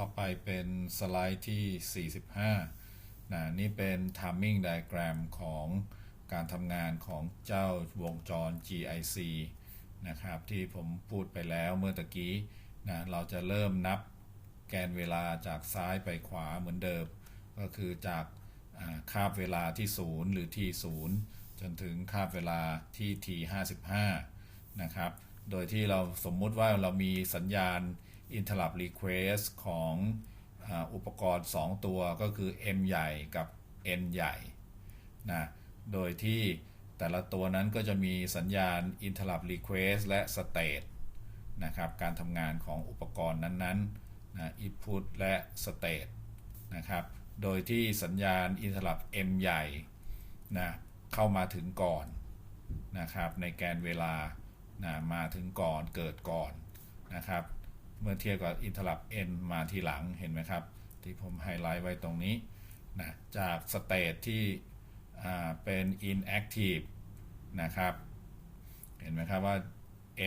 ต่อไปเป็นสไลด์ที่ 45 นะนี่เป็น timing diagram ของการทำงานของเจ้าวงจร GIC นะครับ ที่ผมพูดไปแล้วเมื่อตะกี้นะเราจะเริ่มนับแกนเวลาจากซ้ายไปขวาเหมือนเดิม ก็คือจากอ่าคาบเวลาที่ 0 หรือ t 0จนถึงคาบเวลาที่ t 55นะครับ โดยที่เราสมมุติว่าเรามีสัญญาณ interrupt request ของอ,อุปกรณ์ 2 ตัวก็คือ M ใหญ่กับ N ใหญ่นะโดยที่แต่ละตัวนั้นก็จะมีสัญญาณ interrupt request และ state นะครับการทำงานของอุปกรณ์นั้นๆนะ input และ state นะครับโดยที่สัญญาณ interrupt M ใหญ่นะเข้ามาถึงก่อนนะครับในแกนเวลานะมาถึงก่อนเกิดก่อนนะครับ เมื่อเทียบกับ interrupt N มาทีหลังเห็นไหมครับ ที่ผมไฮไลท์ไว้ตรงนี้นะจาก state ที่เป็น inactive นะครับ เห็นไหมครับว่า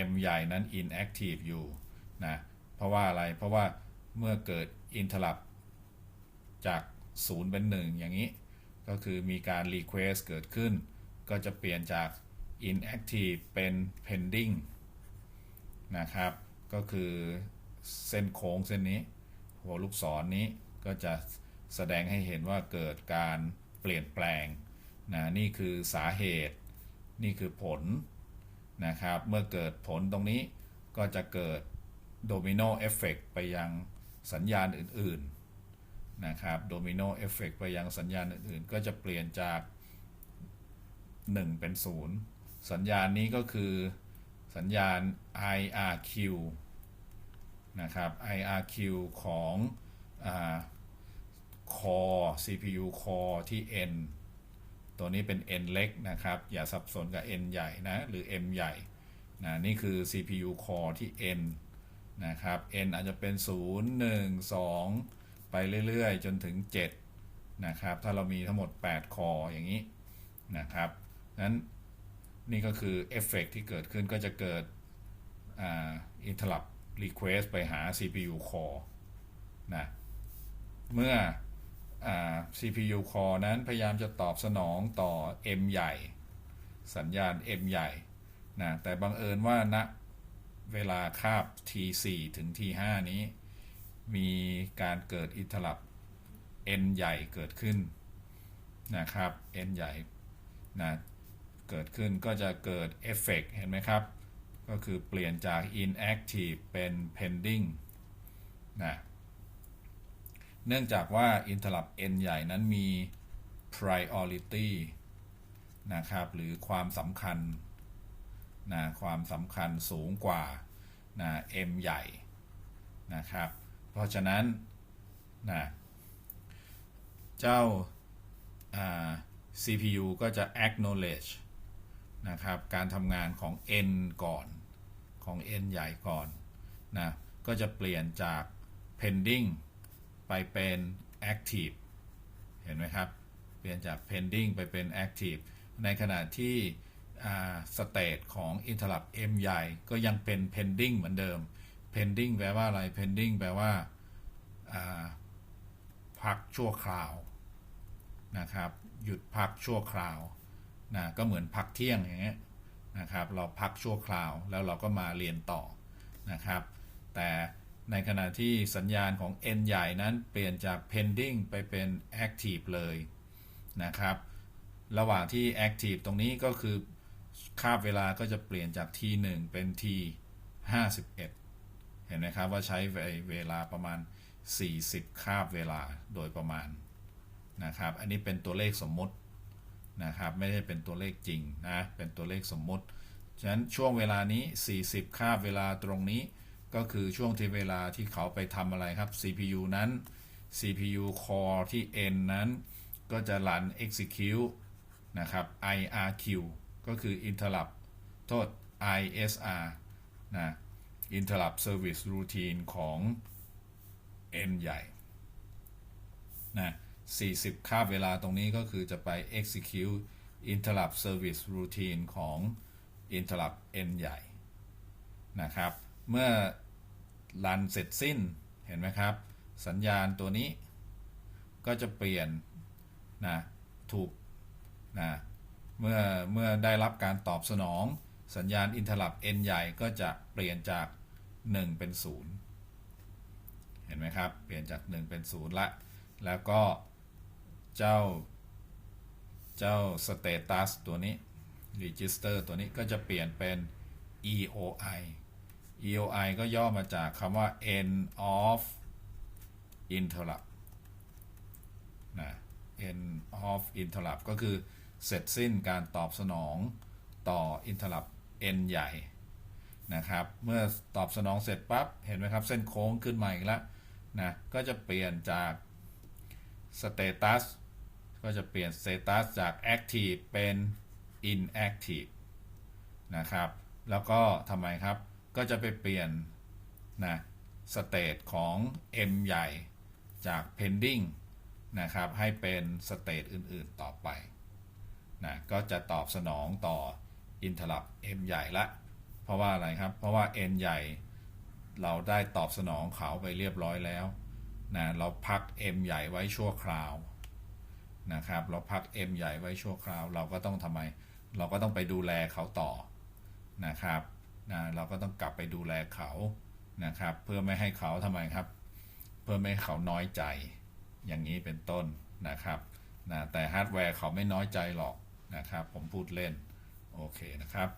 M ใหญ่นั้น inactive อยู่นะเพราะว่าอะไรเพราะว่าเมื่อเกิด interrupt จาก 0 เป็น 1 อย่างนี้ ก็คือมีการ request เกิดขึ้น ก็จะเปลี่ยนจาก inactive เป็น pending นะครับ ก็คือ เส้นโค้งเส้นนี้ หัวลูกศรนนี้ก็จะแสดงให้เห็นว่าเกิดการเปลี่ยนแปลงนะนี่คือสาเหตุ นี่คือผลนะครับ เมื่อเกิดผลตรงนี้ก็จะเกิดโดมิโนเอฟเฟกไปยังสัญญาณอื่นๆนะครับโดมิโนเอฟเฟกไปยังสัญญาณอื่นๆ ก็จะเปลี่ยนจาก 1 เป็น 0 สัญญาณนี้ก็คือสัญญาณ IRQ นะครับ IRQ ของอ core CPU core ที่ N ตัวนี้เป็น N เล็กนะครับ อย่าสับสนกับ N ใหญ่นะ หรือ M ใหญ่นะนี่คือ CPU core ที่ N นะครับ N อาจจะเป็น 0 1 2 ไปเรื่อยๆ จนถึง 7 นะครับ ถ้าเรามีทั้งหมด 8 คออย่างนี้นะครับนั้นนี่ก็คือเอฟเฟกที่เกิดขึ้นก็จะเกิดอ่า interrupt request ไปหา CPU core นะเมื่ออ CPU core นั้นพยายามจะตอบสนองต่อ M ใหญ่ สัญญาณ M ใหญ่นะแต่บังเอิญว่าณเวลาคาบ T4 ถึง T5 นี้ มีการเกิดอิทลับ N ใหญ่เกิดขึ้นนะครับ N ใหญ่นะเกิดขึ้นก็จะเกิดเอฟเฟกเห็นไหมครับ ก็คือเปลี่ยนจาก inactive เป็น pending นะเนื่องจากว่า interrupt n ใหญ่นั้นมี priority นะครับหรือความสำคัญนะความสำคัญสูงกว่านะ m ใหญ่นะครับ เพราะฉะนั้นนะเจ้าอ่า CPU ก็จะ acknowledge นะครับการทำงานของ n ก่อนของ n ใหญ่ก่อนนะก็จะเปลี่ยนจาก pending ไปเป็น active เห็นไหมครับ เปลี่ยนจาก pending ไปเป็น active ในขณะที่อ่า state ของ interrupt m ใหญ่ก็ยังเป็น pending เหมือนเดิม pending แปลว่าอะไร pending แปลว่าพักชั่วคราวนะครับ หยุดพักชั่วคราว นะก็เหมือนพักเที่ยงอย่างเงี้ยนะครับเราพักชั่วคราวแล้วเราก็มาเรียนต่อนะครับ แต่ในขณะที่สัญญาณของ n ใหญ่นั้นเปลี่ยนจาก pending ไปเป็น active เลยนะครับ ระหว่างที่ active ตรงนี้ก็คือคาบเวลาก็จะเปลี่ยนจาก t 1เป็น t 51 เห็นไหมครับว่าใช้เวลาประมาณ 40 คาบเวลาโดยประมาณนะครับ อันนี้เป็นตัวเลขสมมติ นะครับไม่ได้เป็นตัวเลขจริงนะเป็นตัวเลขสมมติฉะนั้นช่วงเวลานี้ 40 คาบเวลาตรงนี้ ก็คือช่วงที่เวลาที่เขาไปทำอะไรครับ CPU นั้น CPU core ที่ N นั้น ก็จะรัน execute นะครับ IRQ ก็คือ interrupt โทษ ISR นะ interrupt service routine ของ N ใหญ่นะ 40 คาบเวลาตรงนี้ก็คือจะไป execute interrupt service routine ของ interrupt n ใหญ่นะครับ เมื่อรันเสร็จสิ้นเห็นไหมครับ สัญญาณตัวนี้ก็จะเปลี่ยนนะถูกนะเมื่อเมื่อได้รับการตอบสนองสัญญาณอินทรัพ n ใหญ่ก็จะเปลี่ยนจาก 1 เป็น 0 เห็นไหมครับ เปลี่ยนจาก 1 เป็น 0 ละ แล้วก็ เจ้า เจ้า status ตัวนี้ register ตัวนี้ก็จะเปลี่ยนเป็น EOI EOI ก็ย่อมาจากคำว่า end of interrupt นะ end of interrupt ก็คือเสร็จสิ้นการตอบสนองต่อ interrupt n ใหญ่นะครับ เมื่อตอบสนองเสร็จปั๊บ เห็นไหมครับ เส้นโค้งขึ้นมาอีกแล้วนะ ก็จะเปลี่ยนจาก status ก็จะเปลี่ยน status จาก active เป็น inactive นะครับ แล้วก็ทำไมครับ ก็จะไปเปลี่ยนนะสเตตของ M ใหญ่จาก pending นะครับ ให้เป็นสเตตอื่น ๆ ต่อไปนะก็จะตอบสนองต่อ interrupt M ใหญ่ละ เพราะว่าอะไรครับ เพราะว่า N ใหญ่ เราได้ตอบสนองเขาไปเรียบร้อยแล้วนะเราพัก M ใหญ่ไว้ชั่วคราว นะครับ เราพัก M ใหญ่ไว้ชั่วคราว เราก็ต้องทำไม เราก็ต้องไปดูแลเขาต่อนะครับนะเราก็ต้องกลับไปดูแลเขานะครับ เพื่อไม่ให้เขาทำไมครับ เพื่อไม่ให้เขาน้อยใจ อย่างนี้เป็นต้นนะครับนะแต่ฮาร์ดแวร์เขาไม่น้อยใจหรอกนะครับ ผมพูดเล่น โอเคนะครับ